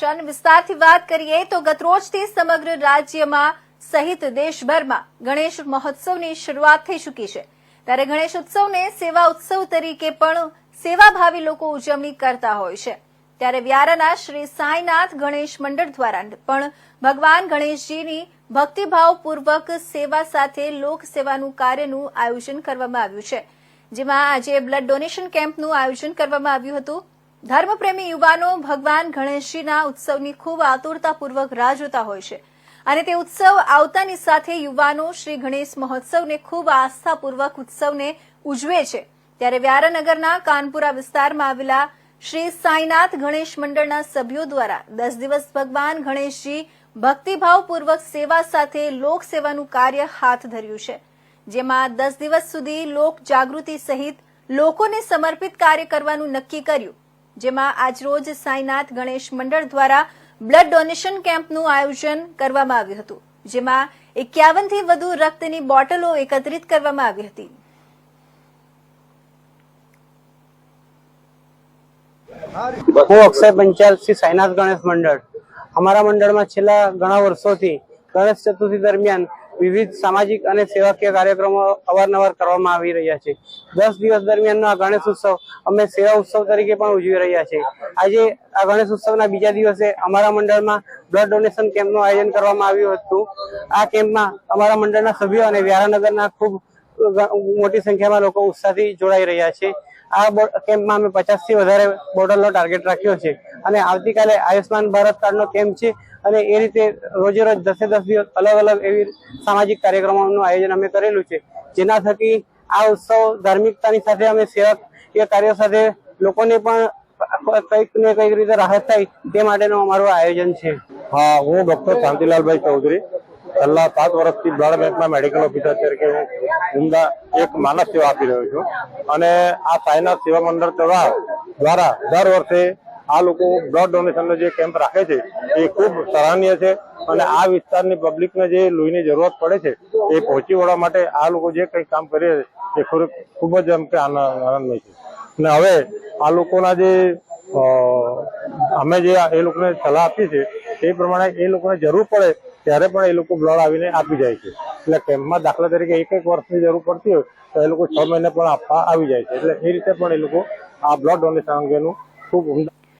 સમાચારની વિસ્તારથી વાત કરીએ તો ગતરોજથી સમગ્ર રાજ્યમાં સહિત દેશભરમાં ગણેશ મહોત્સવની શરૂઆત થઈ ચૂકી છે. ત્યારે ગણેશ ઉત્સવને સેવા ઉત્સવ તરીકે પણ સેવાભાવી લોકો ઉજવણી કરતા હોય છે. ત્યારે વ્યારાના શ્રી સાંઈનાથ ગણેશ મંડળ દ્વારા પણ ભગવાન ગણેશજીની ભક્તિભાવપૂર્વક સેવા સાથે લોક સેવાનું કાર્યનું આયોજન કરવામાં આવ્યું છે. જેમાં આજે બ્લડ ડોનેશન કેમ્પનું આયોજન કરવામાં આવ્યું હતું. ધર્મપ્રેમી યુવાનો ભગવાન ગણેશજીના ઉત્સવની ખૂબ આતુરતાપૂર્વક રાહ જોતા હોય છે. અને તે ઉત્સવ આવતાની સાથે યુવાનો શ્રી ગણેશ મહોત્સવને ખૂબ આસ્થાપૂર્વક ઉત્સવને ઉજવે છે. ત્યારે વ્યારાનગરના કાનપુરા વિસ્તારમાં આવેલા શ્રી સાંઈનાથ ગણેશ મંડળના સભ્યો દ્વારા દસ દિવસ ભગવાન ગણેશજી ભક્તિભાવપૂર્વક સેવા સાથે લોક સેવાનું કાર્ય હાથ ધર્યું છે. જેમાં દસ દિવસ સુધી લોક જાગૃતિ સહિત લોકોને સમર્પિત કાર્ય કરવાનું નક્કી કર્યું. જેમાં આજરોજ સાંઈનાથ ગણેશ મંડળ દ્વારા બ્લડ ડોનેશન કેમ્પનું આયોજન કરવામાં આવ્યું હતું, જેમાં એકાવનથી વધુ રક્તની બોટલો એકત્રિત કરવામાં આવી હતી. હું અક્ષય પંચાલ શ્રી સાઈનાથ ગણેશ મંડળ. અમારા મંડળમાં છેલ્લા ઘણા વર્ષોથી ગણેશ ચતુર્થી દરમિયાન વિવિધ સામાજિક અને સેવાકીય કાર્યક્રમો અવારનવાર કરવામાં આવી રહ્યા છે. દસ દિવસ દરમિયાનનો આ ગણેશ ઉત્સવ અમે સેવા ઉત્સવ તરીકે પણ ઉજવી રહ્યા છે આજે આ ગણેશ ઉત્સવના બીજા દિવસે અમારા મંડળમાં બ્લડ ડોનેશન કેમ્પનું આયોજન કરવામાં આવ્યું હતું. આ કેમ્પમાં અમારા મંડળના સભ્યો અને વ્યારાનગરના ખૂબ મોટી સંખ્યામાં લોકો ઉત્સાહથી જોડાઈ રહ્યા છે. આ કેમ્પમાં અમે પચાસથી વધારે બોટલનો ટાર્ગેટ રાખ્યો છે. અને આવતીકાલે આયુષ્માન ભારત કાર્ડનો કેમ્પ છે? અને એ રીતે રોજે રોજ દસે દસ દિવસ અલગ અલગ એવી સામાજિક કાર્યક્રમોનું આયોજન અમે કરેલું છે. જેના થકી આ ઉત્સવ ધાર્મિકતાની સાથે અમે સેવાકીય કાર્યો સાથે લોકોને પણ કંઈક ને કંઈક રીતે રાહત થાય તે માટેનું અમારું આયોજન છે. હા, હું ડોક્ટર શાંતિલાલભાઈ ચૌધરી. છેલ્લા સાત વર્ષથી બ્લડ બેંકમાં મેડિકલ ઓફિસર તરીકે હું ઉમદા એક માનવ સેવા આપી રહ્યો છું. અને આ સાયના સેવા મંડળ દ્વારા દર વર્ષે આ લોકો બ્લડ ડોનેશનનો જે કેમ્પ રાખે છે, એ ખૂબ સરાહનીય છે અને આ વિસ્તારની પબ્લિકને જે લોહીની જરૂરત પડે છે, એ પહોંચી વળવા માટે આ લોકો જે કંઈ કામ કરે છે, એ ખૂબ જ એમ કે આનંદ, આનંદમય છે. અને હવે આ લોકોના જે અમે જે એ લોકોને સલાહ આપી છે એ પ્રમાણે એ લોકોને જરૂર પડે, ત્યારે પણ એ લોકો બ્લડ આવીને આપી જાય છે. એટલે કેમ્પમાં દાખલા તરીકે એક એક વર્ષની જરૂર પડતી હોય, તો એ લોકો છ મહિને પણ આપવા આવી જાય છે. એટલે એ રીતે પણ એ લોકો આ બ્લડ ડોનેશન અંગેનું ખૂબ ઉમદા